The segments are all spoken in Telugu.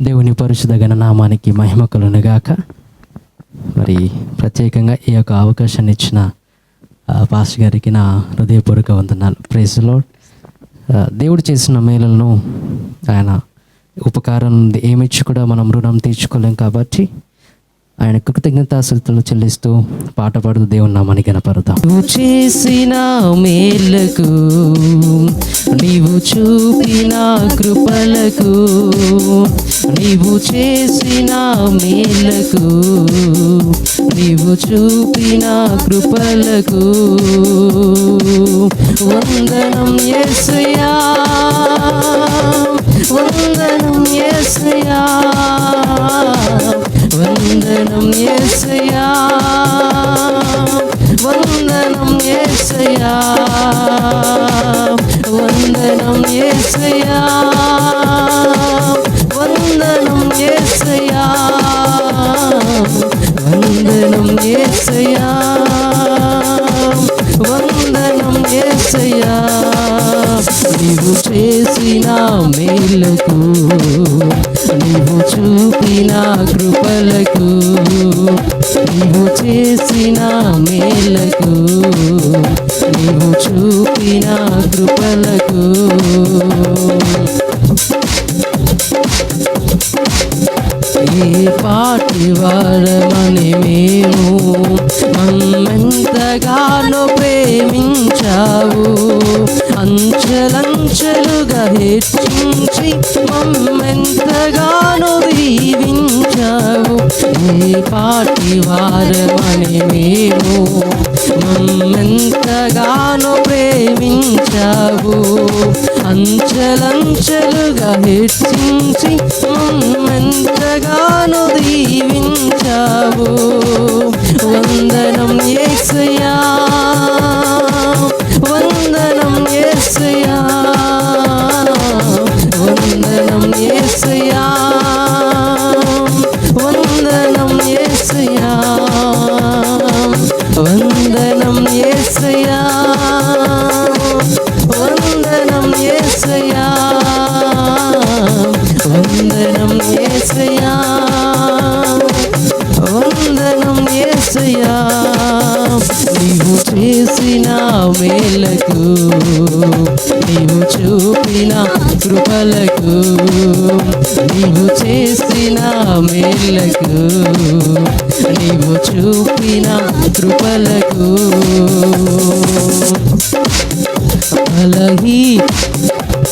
దేవుని పరిశుద్ధ గణనామానికి మహిమ మరి ప్రత్యేకంగా ఈ యొక్క అవకాశాన్ని ఇచ్చిన ఆ, గారికి నా హృదయపూర్వక వందనాలు. ప్రేసులో దేవుడు చేసిన మేళలను ఆయన ఉపకారం ఏమిచ్చి కూడా మనం రుణం తీర్చుకోలేం కాబట్టి ఆయన కృతజ్ఞతాశక్తులు చెల్లిస్తూ పాట పాడుతూ దేవుని నామాన్ని కనపడతాం నువ్వు చేసిన మేలకు నీవు చూపిన కృపలకు నీవు చేసిన మేలకు నీవు చూపిన కృపలకు వందనం ఎస్యా వందనం ఎస్యా వందనం ఎస్యా వందనం ఎస్యా వందనం ఎస్యా చేసిన మేలకు నీవు చూపిన కృపలకు నీవు చేసిన మేలకు నీవు చూపిన కృపలకు. ఏ పాటి వారమని మేము హెచ్చించి మమ్మెంతగానో దీవించావు ఏ పాటి వారమని మేము మమ్మెంతగానో ప్రేమించావు అంచలంచలుగా హెచ్చించి మమ్మెంతగానో మేలకు నీవు చూపిన కృపలకు నీవు చేసిన మేలకు నీవు చూపిన కృపలకు. అలహి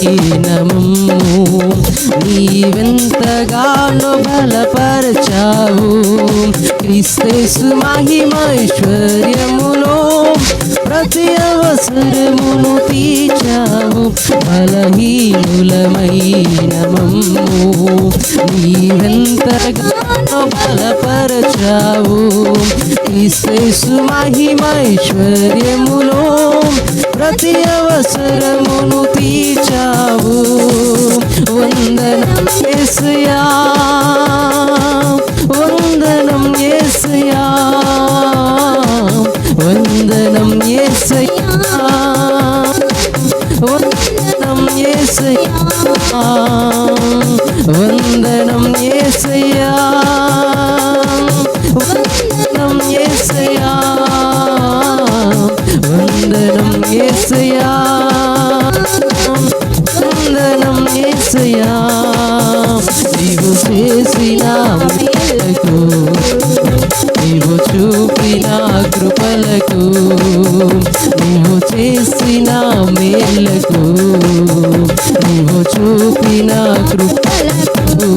ఈనమమ్ము నీవెంతగానో బలపరచావు. క్రీస్తేసు మహిమైశ్వర్యములో ప్రతి అవసరమును తీర్చావు. బలహీనులమైన మమ్ము. నీవెంతగానో బలపరచావు. క్రీస్తేసు మహిమైశ్వర్యములో ప్రతి అవసరమును తీర్చావు. వందన యేసయ్యా. వందనం యేసయ్యా వందనం యేసయ్యా వందనం యేసయ్యా వందనం యేసయ్యా నీవు చేసిన నువ్వు చూపిన కృపలకు నువ్వు చేసిన మేలకు నువ్వు చూపిన కృపలకు.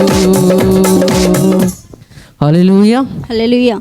హలెలుయా. హలెలుయా